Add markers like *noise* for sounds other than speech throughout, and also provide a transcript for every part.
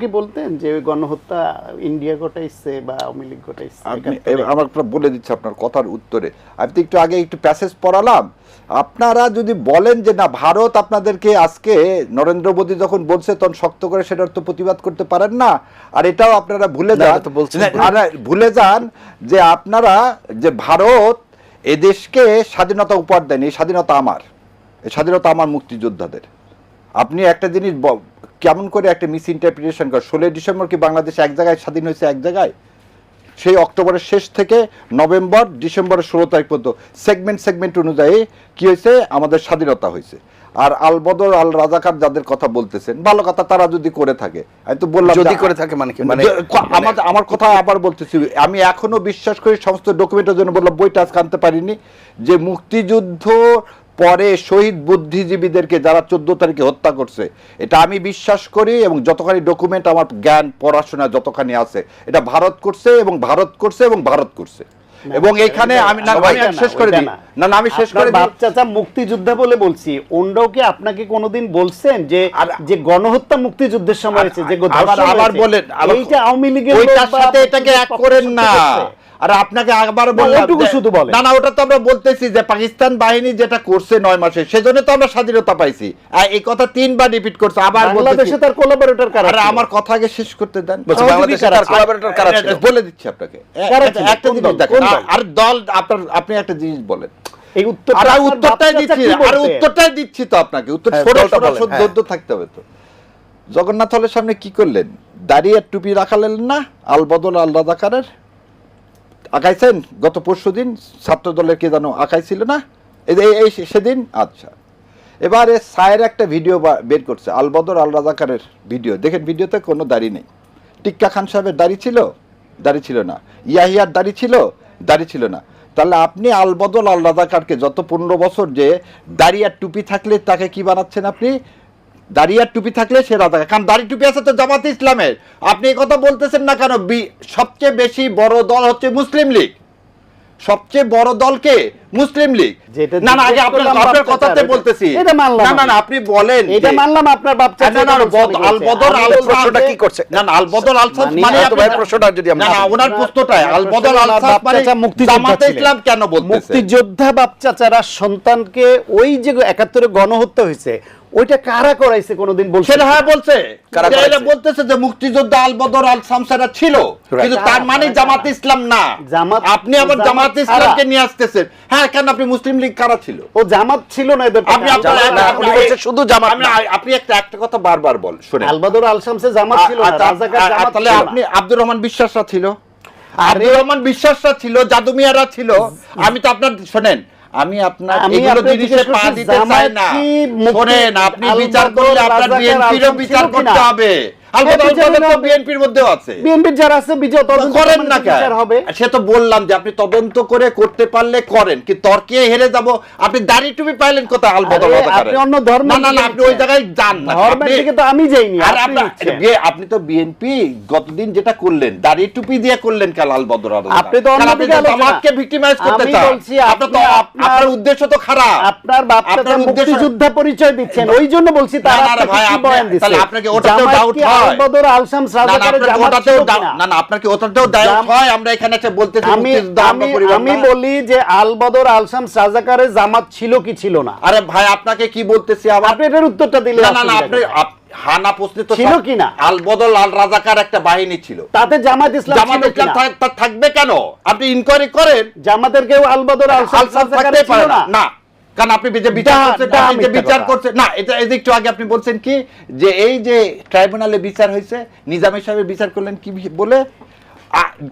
কি বলতেন যে ওই গণহত্যা ইন্ডিয়া ঘটাইছে বা আওয়ামী লীগ ঘটাইছে? আপনি আমার বলে দিচ্ছি আপনার কথার উত্তরে। আমি তো একটু আগে একটু প্যাসেজ পড়ালাম। আপনারা যদি বলেন যে না ভারত আপনাদেরকে আজকে নরেন্দ্র মোদী যখন বলছে তখন শক্ত করে সেটার তো প্রতিবাদ করতে পারেন না। আর এটাও আপনারা ভুলে যান। ভুলে যান যে আপনারা যে ভারত এদেশকে স্বাধীনতা উপহার দেন এই স্বাধীনতা আমার এই স্বাধীনতা আমার মুক্তিযোদ্ধাদের। আপনি একটা জিনিস কেমন করে একটা মিস ইন্টারপ্রিটেশন করেন ষোলোই ডিসেম্বর কি বাংলাদেশ এক জায়গায় স্বাধীন হয়েছে এক জায়গায়? সেই অক্টোবরের শেষ থেকে নভেম্বর ডিসেম্বরের ষোলো তারিখ পর্যন্ত সেগমেন্ট সেগমেন্ট অনুযায়ী কি হয়েছে? আমাদের স্বাধীনতা হয়েছে। আর আল বদর আল রাজাকার যাদের কথা বলতেছেন ভালো কথা তারা যদি করে থাকে আমি তো বললাম যদি করে থাকে মানে কি? মানে আমার আমার কথা আবার বলতেছি আমি এখনও বিশ্বাস করি সমস্ত ডকুমেন্টের জন্য বললাম বইটা আজকে আনতে পারিনি যে মুক্তিযুদ্ধ পরে শহীদ বুদ্ধিজীবীদেরকে যারা চোদ্দ তারিখে হত্যা করছে এটা আমি বিশ্বাস করি এবং যতখানি ডকুমেন্ট আমার জ্ঞান পড়াশোনা যতখানি আছে এটা ভারত করছে এবং ভারত করছে এবং ভারত করছে। এবং এইখানে আমি শেষ করে দিই। না। আমি শেষ করে বাপ চাচা মুক্তিযোদ্ধা বলে বলছি ওনরাও কি আপনাকে কোনোদিন বলছেন যে যে গণহত্যা মুক্তিযুদ্ধের সময় হয়েছে যে আবার বলেন এইটা আওয়ামী লীগের ওইটার সাথে এটাকে এক করেন না। আর আপনাকে আবার বললাম শুধু বলেন। না না ওটা তো আমরা বলতেছি যে পাকিস্তান বাহিনী যেটা করছে নয় মাসে সেজন্য তো আমরা স্বাধীনতা পাইছি। আর এই কথা তিনবার রিপিট করছে আবার বাংলাদেশে তার কোলাবোরেটর কারা আরে আমার কথা আগে শেষ করতে দেন। বাংলাদেশে তার collaborator কারা ছিল? বলে দিচ্ছি আপনাকে। একটা- জিনিস দেখেন আর- দল? আপনার আপনি একটা জিনিস বলেন। এই উত্তর আর উত্তরটাই দিচ্ছি আর উত্তরটাই দিচ্ছি তো আপনাকে। উত্তর হ্যাঁ, ছোট ছোট বলেন, হ্যাঁ। থাকতে হবে তো। জগন্নাথ হলের সামনে কি করলেন? দাঁড়িয়ে আর টুপি রাখালেন না? আল বদল আল রাজাকারের? আঁকাইছেন? গত পরশু দিন ছাত্র দলের কে জানো আঁকাইছিল না? এই সেদিন? আচ্ছা। এবারে সায়ের একটা ভিডিও বের করছে, আল বদর, আল রাজাকারের ভিডিও। দেখেন, ভিডিওতে কোনো দাড়ি নেই। টিক্কা খান সাহেবের দাড়ি ছিল? দাড়ি ছিল না। ইয়াহিয়ার দাড়ি ছিল? দাড়ি ছিল না। তাহলে আপনি আল বদল আল রাজাকারকে যত পনেরো বছর যে দাড়ি আর টুপি থাকলে তাকে কি বানাচ্ছেন আপনি? দাড়ি আর টুপি থাকলে সে রাজাকার কারণ দাড়ি টুপি আছে তো জামাত ইসলামের। আপনি এই কথা বলতেছেন না কেন? সবচেয়ে বেশি বড় দল হচ্ছে মুসলিম লীগ। সবচেয়ে বড় দলকে মুসলিম লীগ। না না আগে আপনার আপনার কথাতে বলতেছি। এটা মানলাম না না না আপনি বলেন এটা মানলাম আপনার বাপ চাচা না, না। আল বদর আল প্রশ্নটা কি করছে? না না আল বদর আল সাফ মানে মানে আপনি- ভাই প্রশ্নটা যদি আমরা না না ওনার প্রশ্নটাই। আল বদর আল সাফ মানে মুক্তিযোদ্ধা জামাতে ইসলাম কেন বলতেছে? মুক্তিযোদ্ধা বাপ চাচারা সন্তানকে ওই যে একাত্তরে গণহত্যা হয়েছে ওইটা কারা করাইছে কোনোদিন বলছে সেটা হ্যাঁ বলছে। এটা বলতেছে যে মুক্তিযোদ্ধা আল বদর আল শামসারা ছিল। কিন্তু তার মানে জামাত ইসলাম না। জামাত- আপনি আবার জামাত। ইসলামকে নিয়ে আসতেছেন। হ্যাঁ আপনি মুসলিম লীগ কারা ছিল? ও জামাত ছিল না এদের আপনি শুধু জামাত আপনি একটা একটা কথা বারবার বল শুনেন। আলবাদর আল শামসে জামাত ছিল না তাহলে আপনি আব্দুর রহমান বিশ্বাসরা ছিল? আব্দুর রহমান বিশ্বাসরা ছিল জাদুমিয়ারা ছিল? আমি তো আপনার শোনেন আমি আপনার এগুলো জিনিসে পা দিতে চাই না। শোনেন আপনি বিচার করলে আপনার বিএনপিরও বিচার করতে হবে। আল হ্যাঁ, বদর বিচার তো না- বিএনপির মধ্যেও আছে। বিএনপির যারা আছে বিজয় তদন্ত করেন না কমিটিতে বিচার কেন? হবে। সে তো বললাম যে আপনি তদন্ত করে করতে পারলে করেন কি তর্কে হেরে যাব? আপনি দাড়ি টুপি পাইলেন কোথায় আল বদল আরে, রাজাকারের? আপনি অন্য ধর্মের না না না আপনি ওই জায়গায় যান না। ধর্মের দিকে তো আমি যাইনি আর আপনি আপনার আপনি তো বিএনপি গতদিন যেটা করলেন দাড়ি টুপি দিয়ে করলেন কাল আপনি তো তো। জামাতকে ভিক্টিমাইজ করতে চান। বলছি আপনার তো আপনার উদ্দেশ্য তো খারাপ। আপনার বাপ আপনার উদ্দেশ্য- মুক্তিযোদ্ধা পরিচয় দিচ্ছেন ওই জন্য বলছি তারা আপনাকে ভাই, আপনি- ওটাতেও জামাত doubt কি হয়। আলবদর আলশামস না, না, রাজাকারের আপনাকে ওটাতেও ছিল কিনা? না না আপনাকে ওটাতেও ডাউট জাম- হয় আমরা এখানে এসে বলতেছি আমি আমি পরিবার আমি না। বলি যে আলবদর আলশামস রাজাকারের জামাত ছিল কি ছিল না আরে ভাই আপনাকে কি বলতেছি আপনি এটার উত্তরটা দিলে না না না আপনি হানা প্রশ্নে তো ছিল কিনা? আল আল রাজাকার একটা বাহিনী ছিল তাতে জামাত ইসলাম জামাত ইসলাম কিনা? থাক- তা থাকবে কেন আপনি ইনকোয়ারি করেন জামাতের কেউ আলবদর আলসাম ছিল না কারণ আপনি যে বিচার করছেন যে বিচার করছেন না এটা একটু আগে আপনি বলছেন কি যে এই যে ট্রাইব্যুনালে বিচার হয়েছে নিজামী সাহেবের বিচার করলেন কি বলে?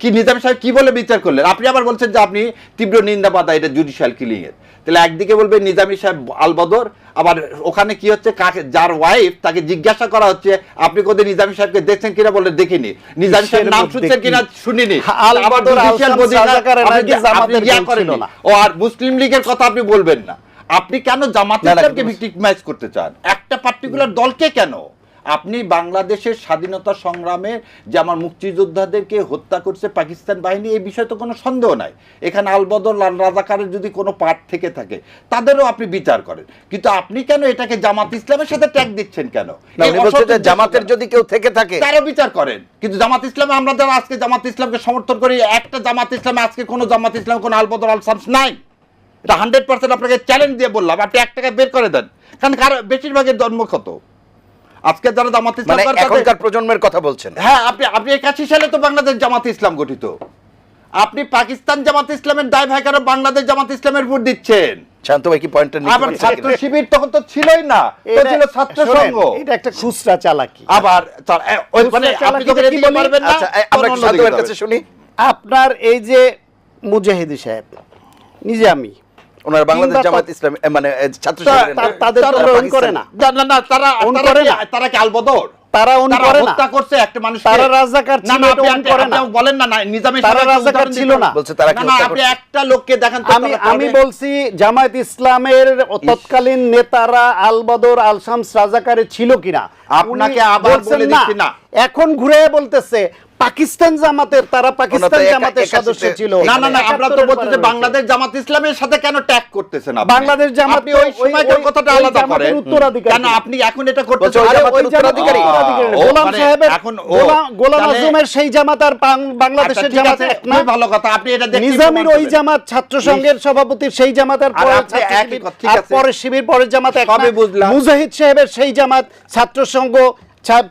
কি নিজামী সাহেব কি বলে বিচার করলেন? আপনি আবার বলছেন যে আপনি তীব্র নিন্দা বাধা এটা জুডিশিয়াল কিলিং এর। তাহলে একদিকে বলবে নিজামী সাহেব আলবদর আবার ওখানে কি হচ্ছে কাকে যার ওয়াইফ তাকে জিজ্ঞাসা করা হচ্ছে আপনি কোথায় নিজামী সাহেবকে দেখছেন কিনা বলে দেখিনি। নিজামী সাহেব নাম শুনছেন কিনা শুনিনি। আল আবার বদর, আল judicial শামস body না- রাজাকারের আপনি নাকি যে- আপনি জামাতের কেউ ছিল করেননি। না। ও আর মুসলিম লীগের কথা আপনি বলবেন না। আপনি কেন জামাত ইসলামকে ভিক্টিমাইজ করতে চান? একটা পার্টিকুলার দলকে কেন? আপনি বাংলাদেশের স্বাধীনতা সংগ্রামে যে আমার মুক্তিযোদ্ধাদেরকে হত্যা করছে পাকিস্তান বাহিনী এই বিষয়ে তো কোনো সন্দেহ নাই। এখানে আলবদর লাল রাজাকারের যদি কোনো পার্ট থেকে থাকে তাদেরও আপনি বিচার করেন। কিন্তু আপনি কেন এটাকে জামাত ইসলামের সাথে ট্যাগ দিচ্ছেন কেন? জামাতের যদি কেউ থেকে থাকে? তারও বিচার করেন। কিন্তু জামাত ইসলামে আমরা যারা আজকে জামাত ইসলামকে সমর্থন করি একটা জামাত ইসলামে আজকে কোনো জামাত ইসলাম কোনো আলবদর আল শামস নাই। এটা হান্ড্রেড পার্সেন্ট আপনাকে চ্যালেঞ্জ দিয়ে বললাম। আপনি এক টাকা বের করে দেন। কারণ কারও বেশিরভাগের জন্মক্ষত আজকে যারা জামাত মানে এখনকার প্রজন্মের কথা বলছেন। হ্যাঁ আপনি আপনি একাশি সালে তো বাংলাদেশ জামাত ইসলাম গঠিত। আপনি পাকিস্তান জামাত ইসলামের দায় ভাই কেন বাংলাদেশ জামাত ইসলামের ভোট দিচ্ছেন। শান্ত ভাই কি পয়েন্টটা আবার ছাত্র শিবির তখন তো ছিলই না। তো ছিল ছাত্র সংঘ। এটা একটা খুচরা চালাকি। আবার তার- এ, ওই মানে আপনি চালাকিতে কি পারবেন না আচ্ছা আমরা শান্ত ভাইয়ের কাছে শুনি? আপনার এই যে মুজাহিদি সাহেব নিজে আমি ওনার বাংলাদেশ জামাত ইসলাম মানে ছাত্র তাদের ওন করে না। না, না, তারা তারা করে না। তারা কি আলবদর? তারা তারা করে না। হত্যা করছে একটা মানুষ তারা রাজাকার ছিল, না আপনি- করে না। বলেন না নিজামের তারা রাজাকার ছিল না। বলছে তারা কি না, না, আপনি একটা লোককে দেখান তো আমি আমি বলছি জামায়াত ইসলামের তৎকালীন নেতারা আলবদর আল শামস রাজাকারে ছিল কিনা? আপনাকে আবার বলে দিচ্ছি না। এখন ঘুরে বলতেছে পাকিস্তান জামাতের তারা পাকিস্তান জামাতের সদস্য ছিল না না না আমরা তো বলছি যে বাংলাদেশ জামাত ইসলামের সাথে কেন ট্যাগ করতেছেন আপনি বাংলাদেশ জামাত আপনি ওই সময়কার কথাটা আলাদা জামাতের উত্তরাধিকারী। কেন আপনি এখন এটা করতেছেন ওই আরে জামাতের ওই উত্তরাধিকারী। গোলাম মানে সাহেবের এখন গোলাম আজমের সেই জামাত আর বাংলাদেশের আচ্ছা, জামাত এক না খুবই ভালো কথা আপনি এটা দেখে নিজামের ওই জামাত ছাত্র সংঘের সভাপতির সেই জামাত আর পরে ছাত্র একই কথা, ঠিক আছে। পরে শিবির পরের জামাত এক না। বুঝলাম। মুজাহিদ সাহেবের সেই জামাত ছাত্র সংঘ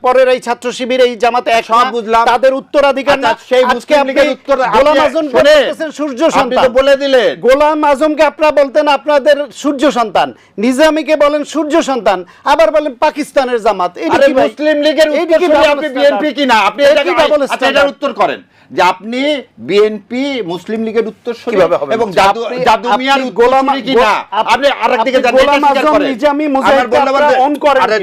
পরের এই ছাত্র শিবির এই জামাতে এক সব বুঝলাম। তাদের উত্তরাধিকার না। আচ্ছা, সেই আজকে মুসলিম আপনি উত্তর গোলাম আজম বলতেছেন সূর্য সন্তান। বলে দিলেন। গোলাম আজমকে আপনারা বলতেন আপনাদের সূর্য সন্তান। নিজামীকে বলেন সূর্য সন্তান। আবার বলেন পাকিস্তানের জামাত। এটা কি মুসলিম লীগের উত্তরসূরি আপনি এটাকে আচ্ছা এটার উত্তর করেন। যে আপনি বিএনপি মুসলিম লীগের উত্তরসূরি এবং জাদু জাদু মিয়ার গোলাম- উত্তরসূরি কিনা আপনি আরেকদিকে আপনি গোলাম আজম করেন। নিজামী আরে?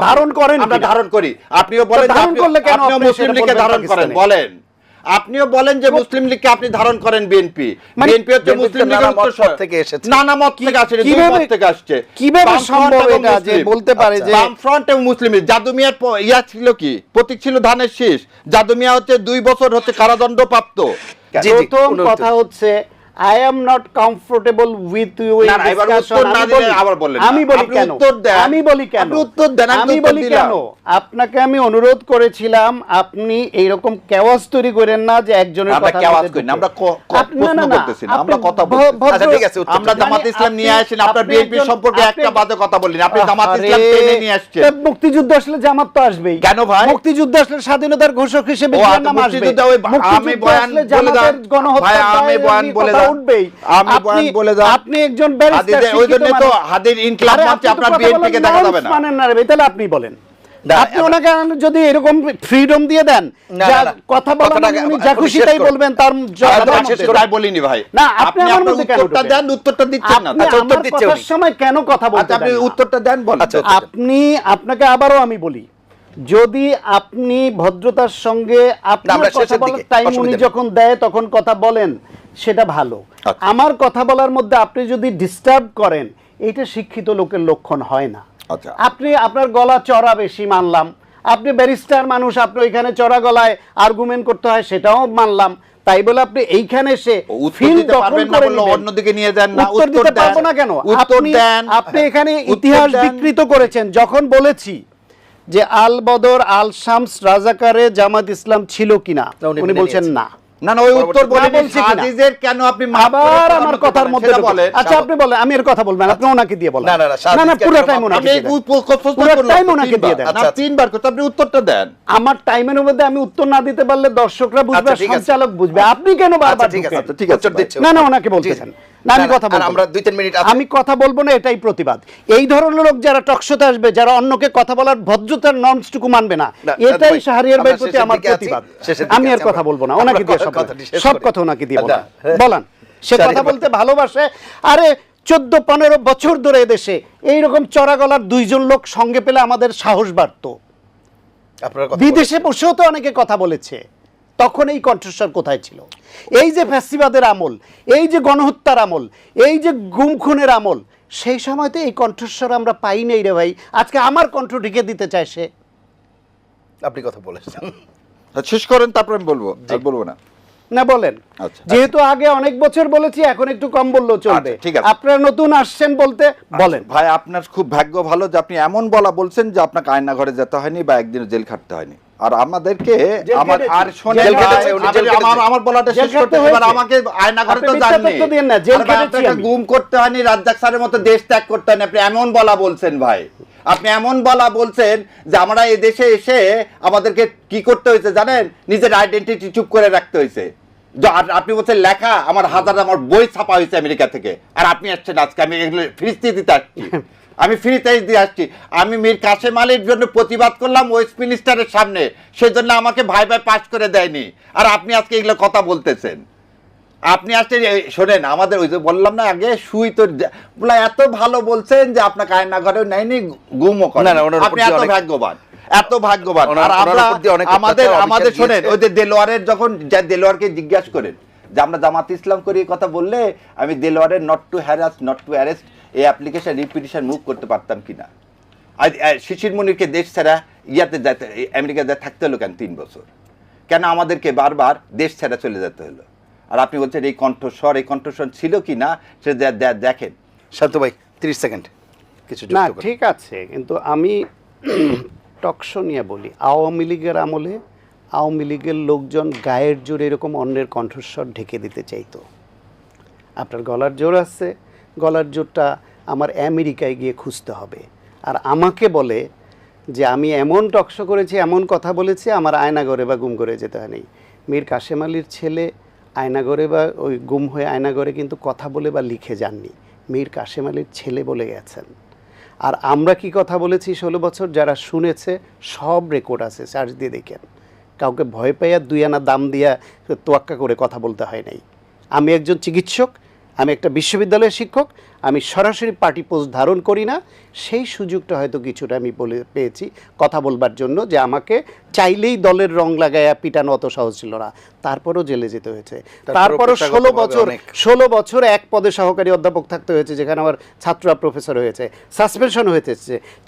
ধারণ করেন আমরা? ধারণ করি। আপনিও বলেন আপনিও আপনি মুসলিম লীগকে ধারণ করেন বলেন। আপনিও বলেন যে মুসলিম লীগকে আপনি ধারণ করেন বিএনপি। মানে বিএনপি হচ্ছে মুসলিম লীগের মত উত্তরসূরি। থেকে এসেছে। নানা মত থেকে আসে দুই কিভাবে- মত থেকে আসছে। কীভাবে সম্ভব এটা যে বলতে পারে যে বামফ্রন্ট এবং মুসলিম লীগ। জাদু মিয়ার ইয়া ছিল কি? প্রতীক ছিল ধানের শীষ। জাদু মিয়া হচ্ছে দুই বছর হচ্ছে কারাদণ্ড প্রাপ্ত প্রথম কথা হচ্ছে I am not comfortable with you. আমি বলি কেন। আমি বলি কেন উত্তর দেন, আমি বলি। কেন আপনাকে আমি অনুরোধ করেছিলাম আপনি এইরকম কেওয়াজ তৈরি করেন না যে একজনের কথা কেওয়াজ করি আমরা প্রশ্ন করতেছি না, আমরা কথা আচ্ছা, ঠিক আছে, আমরা জামাত ইসলাম নিয়ে আসেন আপনার বিএনপি সম্পর্কে একটা বাজে কথা বললেন আপনি জামাত ইসলাম টেনে নিয়ে আসছেন মুক্তিযুদ্ধ আসলে জামাত তো আসবেই কেন ভাই? মুক্তিযুদ্ধ আসলে স্বাধীনতার ঘোষক হিসেবে আচ্ছা, নাম আসবে মুক্তিযুদ্ধ আমি বয়ান বলে দাও। ভাই, আমি বয়ান বলে দাও। উঠবেই। আমি আপনি- বয়ান বলে দাও। আপনি একজন ব্যারিস্টার ওই জন্যই তো হাদির ইনকিলাব তো আপনার দেখা যাবে না। মানেন না রে তাহলে আপনি বলেন আপনি ওনাকে যদি এরকম ফ্রিডম দিয়ে দেন। কথা বলার উনি যা খুশি তাই বলবেন তার আমি বলিনি ভাই না, আপনি আমার মধ্যে কেন উত্তরটা দেন উত্তরটা দিচ্ছেন না আচ্ছা, উত্তর দিচ্ছে উনি। সময় কেন কথা বলতে আচ্ছা আপনি উত্তরটা দেন বলেন আচ্ছা। আপনি আপনাকে আবারও আমি বলি যদি আপনি ভদ্রতার সঙ্গে আপনার আমরা কথা বলার টাইম উনি যখন দেয় তখন কথা বলেন সেটা ভালো। আচ্ছা। আমার কথা বলার মধ্যে আপনি যদি ডিস্টার্ব করেন এটা শিক্ষিত লোকের লক্ষণ হয় না। আচ্ছা। আপনি আপনার গলা চড়া বেশি মানলাম। আপনি ব্যারিস্টার মানুষ আপনি ওইখানে চড়া গলায় আর্গুমেন্ট করতে হয় সেটাও মানলাম। তাই বলে আপনি এইখানে এসে ফিল দখল করে অন্যদিকে নিয়ে যান না উত্তর দিতে পারব না কেন? আপনি আপনি এখানে ইতিহাস বিকৃত করেছেন যখন বলেছি। যে আল বদর আল শামস রাজাকারে জামাত ইসলাম ছিল কিনা? উনি বলছেন না। না না ওই উত্তর বলে বলছে কিনা? কেন আপনি আবার আমার পারেন কথার মধ্যে বলেন। আচ্ছা আপনি বলেন আমি এর কথা বলবেন আপনি ওনাকে দিয়ে বলেন। না, না, না, না না পুরো কেন টাইম ওনাকে আমি দিয়ে দেন। পু- পু- প্রশ্ন পুরো করলাম ওনাকে দিয়ে দেন। না আচ্ছা। তিনবার করতে আপনি উত্তরটা দেন। আমার টাইমের মধ্যে আমি উত্তর না দিতে পারলে দর্শকরা বুঝবে আচ্ছা, আছে। সঞ্চালক বুঝবে। আপনি কেন আচ্ছা বারবার ঠিক আছে আচ্ছা, ঠিক আছে উত্তর। না না ওনাকে বলতে জি। দেন। না আমি কথা বলব আমরা না। দুই তিন মিনিট আমি কথা বলব না এটাই প্রতিবাদ। এই ধরনের লোক যারা টকশোতে আসবে যারা অন্যকে কথা বলার ভদ্রতার নর্মসটুকু মানবে না এটাই শাহরিয়ার ভাইয়ের প্রতি আমার প্রতিবাদ। আমি আর কথা বলব না ওনাকে দিয়ে সব সব কথা ওনাকে দিয়ে আচ্ছা, বলান হ্যাঁ। সে কথা বলতে ভালোবাসে আরে চোদ্দ পনেরো বছর ধরে এদেশে এইরকম চড়া গলার দুইজন লোক সঙ্গে পেলে আমাদের সাহস বাড়তো। বিদেশে বসেও তো অনেকে কথা বলেছে। তখন এই কণ্ঠস্বর কোথায় ছিল? এই যে ফ্যাসিবাদের আমল এই যে গণহত্যার আমল এই যে গুম খুনের আমল সেই সময় তো এই কণ্ঠস্বর আমরা পাই নাই রে ভাই। আজকে আমার কণ্ঠ ঢেকে দিতে চায় সে। আপনি কথা বলেছেন। শেষ করেন তারপরে আমি বলব। বলব না। না বলেন। আচ্ছা। যেহেতু আগে অনেক বছর বলেছি এখন একটু কম বললেও চলবে। আচ্ছা, আছে। আপনারা নতুন আসছেন বলতে বলেন। ভাই আপনার খুব ভাগ্য ভালো যে আপনি এমন বলা বলছেন যে আপনাকে আয়না ঘরে যেতে হয়নি বা একদিন জেল খাটতে হয়নি। আর আমাদেরকে আমার আর শোনেন আমার আমার বলাটা শেষ করতে এবার আমাকে আয়না ঘরে তো দিয়েন না, জেল আমি। গুম করতে হয়নি রাজ্জাক স্যারের মতো দেশ ত্যাগ করতে হয়নি। আপনি এমন বলা বলছেন ভাই। আপনি এমন বলা বলছেন যে আমরা এই দেশে এসে আমাদেরকে কি করতে হয়েছে জানেন? নিজের আইডেন্টিটি চুপ করে রাখতে হয়েছে। আপনি বলছেন লেখা, আমার হাজার আমার বই ছাপা হয়েছে আমেরিকা থেকে। আর আপনি আসছেন আজকে, আমি ফিরিস্তি দিতে আসছি। আমি ফ্রিতে দিয়ে আসছি। আমি মীর কাসেম আলীর জন্য প্রতিবাদ করলাম ওয়েস্ট মিনিস্টারের সামনে। সেজন্য আমাকে ভাই ভাই পাস করে দেয়নি। আর আপনি আজকে এগুলো কথা বলতেছেন। আপনি এই, শোনেন আমাদের ওই যে বললাম না আগে সুই তো এত ভালো বলছেন যে আপনাকে আয়না ঘরে নেয়নি গুমও উপর আপনি এত ভাগ্যবান এত ভাগ্যবান। আর আমরা আমাদের আমাদের শোনেন ওই যে দেলোয়ারের যখন দেলোয়ারকে জিজ্ঞাসা করেন যে আমরা জামাত ইসলাম করি কথা বললে আমি দেলোয়ারের not to harass not to arrest এই অ্যাপ্লিকেশন রিপিটিশন মুভ করতে পারতাম কিনা? আর আর শিশির মনিরকে দেশ ছাড়া ইয়াতে যেতে আমেরিকাতে থাকতে হলো কেন তিন বছর? কেন আমাদেরকে বারবার দেশ ছাড়া চলে যেতে হলো? আর আপনি বলছেন এই কণ্ঠস্বর এই কণ্ঠস্বর ছিল কি না সে দেখেন। শান্ত ভাই তিরিশ সেকেন্ড কিছু না ঠিক আছে কিন্তু আমি *clears throat* টকশো নিয়ে বলি। আওয়ামী লীগের আমলে আওয়ামী লীগের লোকজন গায়ের জোরে এরকম অন্যের কণ্ঠস্বর ঢেকে দিতে চাইতো। আপনার গলার জোর আছে গলার জোরটা আমার আমেরিকায় গিয়ে খুঁজতে হবে। আর আমাকে বলে যে আমি এমন টকশো করেছি এমন কথা বলেছি আমার আয়নাগরে বা গুম করে যেতে হয়নি। মীর কাশেম আলীর ছেলে আয়নাগরে বা ওই গুম হয়ে আয়নাগরে কিন্তু কথা বলে বা লিখে যাননি। মীর কাশেম আলীর ছেলে বলে গেছেন। আর আমরা কি কথা বলেছি ষোলো বছর? যারা শুনেছে, সব রেকর্ড আছে চার্জ দিয়ে দেখেন। কাউকে ভয় পাইয়া দুই আনা দাম দিয়া তোয়াক্কা করে কথা বলতে হয় নাই। আমি একজন চিকিৎসক আমি একটা বিশ্ববিদ্যালয়ের শিক্ষক আমি সরাসরি পার্টি পোস্ট ধারণ করি না। সেই সুযোগটা হয়তো কিছুটা আমি বলে পেয়েছি কথা বলবার জন্য যে আমাকে চাইলেই দলের রং লাগাইয়া পিটানো অত সহজ ছিল না। তারপরও জেলে যেতে হয়েছে। তারপরও ষোলো বছর ষোলো বছর এক পদে সহকারী অধ্যাপক থাকতে হয়েছে যেখানে আমার ছাত্ররা প্রফেসর হয়েছে। সাসপেনশন হয়েছে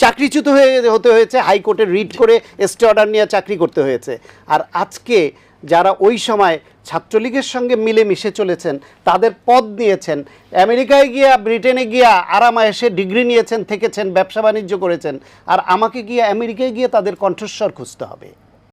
চাকরিচ্যুত হয়ে হতে হয়েছে হাইকোর্টে রিড করে এসটি অর্ডার নিয়ে চাকরি করতে হয়েছে। আর আজকে যারা ওই সময় ছাত্রলীগের সঙ্গে মিলে মিশে চলেছেন, তাদের পদ নিয়েছেন। আমেরিকায় গিয়া, ব্রিটেনে গিয়া আরামায়েসে ডিগ্রি নিয়েছেন, থেকেছেন, ব্যবসা বাণিজ্য করেছেন। আর আমাকে গিয়ে আমেরিকায় গিয়ে তাদের কণ্ঠস্বর খুঁজতে হবে।